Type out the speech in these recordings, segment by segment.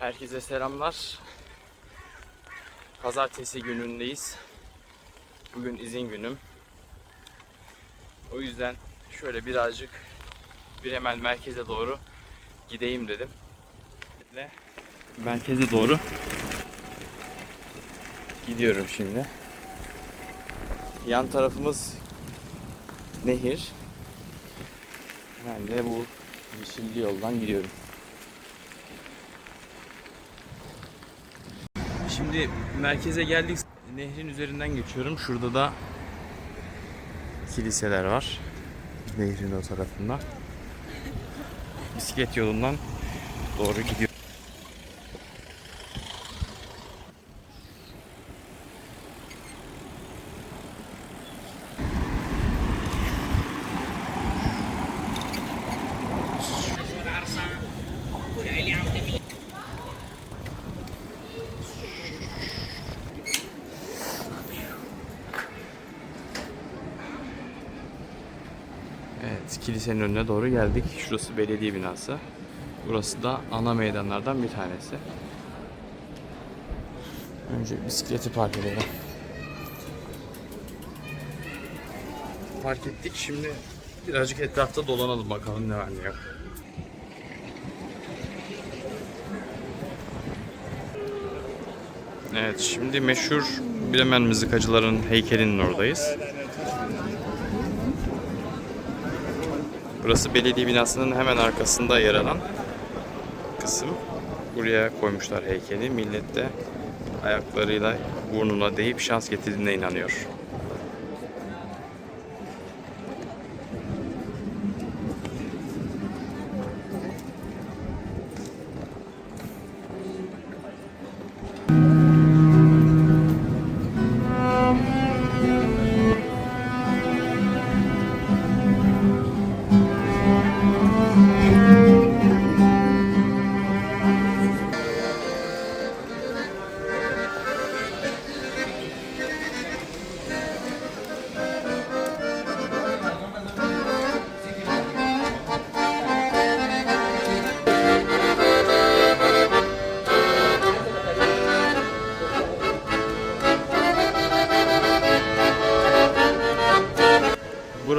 Herkese selamlar. Pazartesi günündeyiz. Bugün izin günüm. O yüzden şöyle birazcık bir hemen merkeze doğru gideyim dedim. Merkeze doğru gidiyorum şimdi. Yan tarafımız nehir. Ben de bu yeşilli yoldan gidiyorum. Şimdi merkeze geldik. Nehrin üzerinden geçiyorum. Şurada da kiliseler var. Nehrin o tarafında. Bisiklet yolundan doğru gidiyor. Evet, kilisenin önüne doğru geldik. Şurası belediye binası. Burası da ana meydanlardan bir tanesi. Önce bisikleti park edelim. Park ettik. Şimdi birazcık etrafta dolanalım bakalım ne var ne yok. Evet, şimdi meşhur Bremen mızıkacıların heykelinin oradayız. Burası belediye binasının hemen arkasında yer alan kısım. Buraya koymuşlar heykeli. Millet de ayaklarıyla burnuna değip şans getirdiğine inanıyor.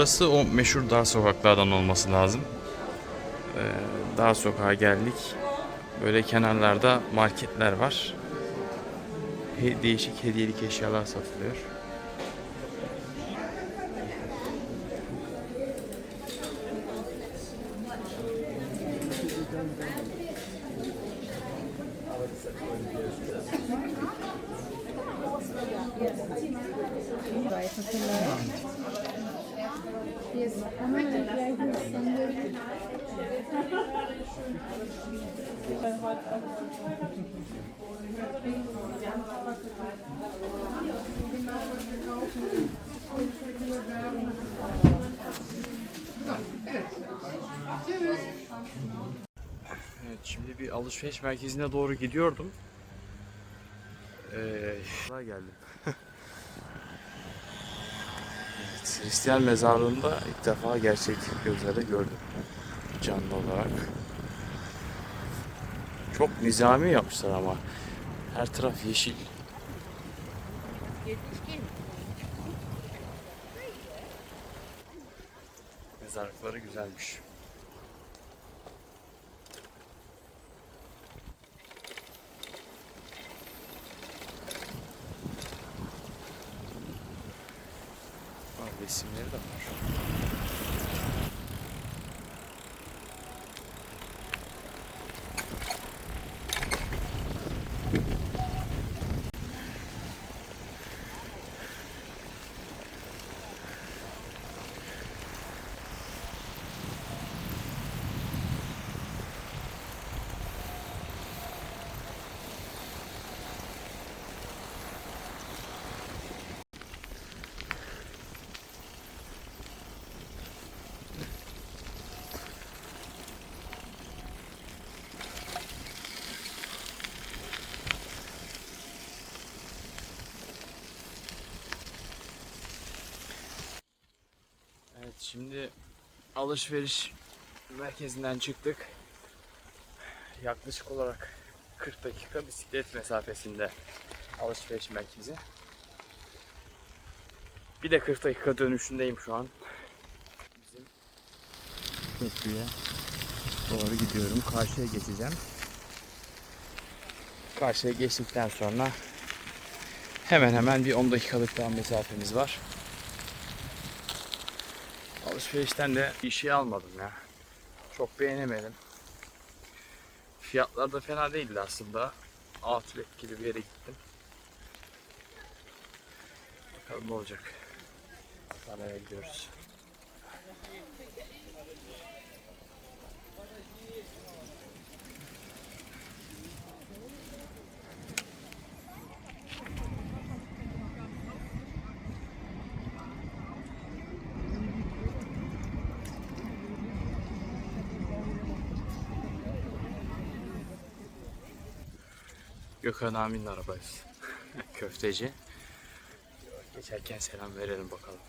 Burası o meşhur dar sokaklardan olması lazım. Ee, dar sokağa geldik. Böyle kenarlarda marketler var. He- değişik hediyelik eşyalar satılıyor. Evet şimdi bir alışveriş merkezine doğru gidiyordum. Ee, geldim. Hristiyan mezarlığında ilk defa gerçek gözlerle gördüm. Canlı olarak. Çok nizami yapmışlar ama. Her taraf yeşil. Mezarlıkları güzelmiş. Aa, resimleri de var. Evet şimdi alışveriş merkezinden çıktık. Yaklaşık olarak 40 dakika bisiklet mesafesinde alışveriş merkezi. Bir de 40 dakika dönüşündeyim şu an. Bizim köprüye doğru gidiyorum. Karşıya geçeceğim. Karşıya geçtikten sonra hemen hemen bir 10 dakikalık daha mesafemiz var. Alışverişten de bir şey almadım ya. Çok beğenemedim. Fiyatlar da fena değildi aslında. Outlet gibi bir yere gittim. Bakalım ne olacak. Paraya gidiyoruz. Gökhan Amin'in arabası. Köfteci. Geçerken selam verelim bakalım.